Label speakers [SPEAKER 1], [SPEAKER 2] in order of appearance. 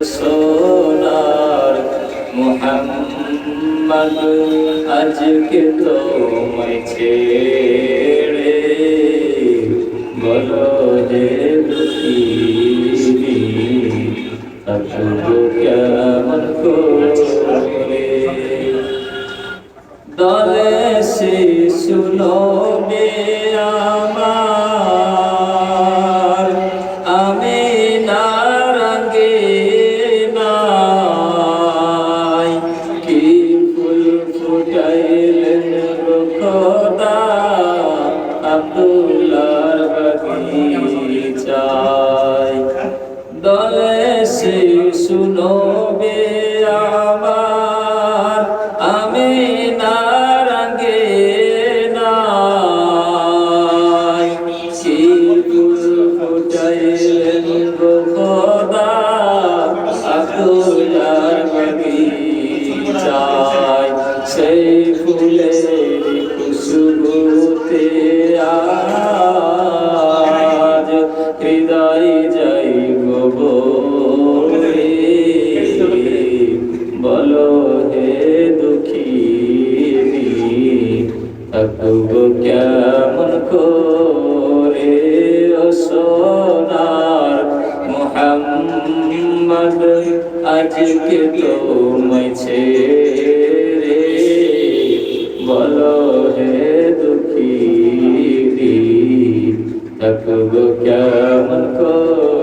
[SPEAKER 1] সোনার মোহাম্মদ আজকে তোমায় ছেড়ে বলো হে দুঃখী কেমন করে? দলে শিশু নবে আব্দুল্লাহর বাগিচায় দলে শিশু নবে আমার আমি নাই। কি যাই যাই গো বলো হে দুঃখী থাকব কেমন করে? সোনার মোহাম্মদ, আজকে তোমায় ছেড়ে। বলো হে দুঃখী থাকব को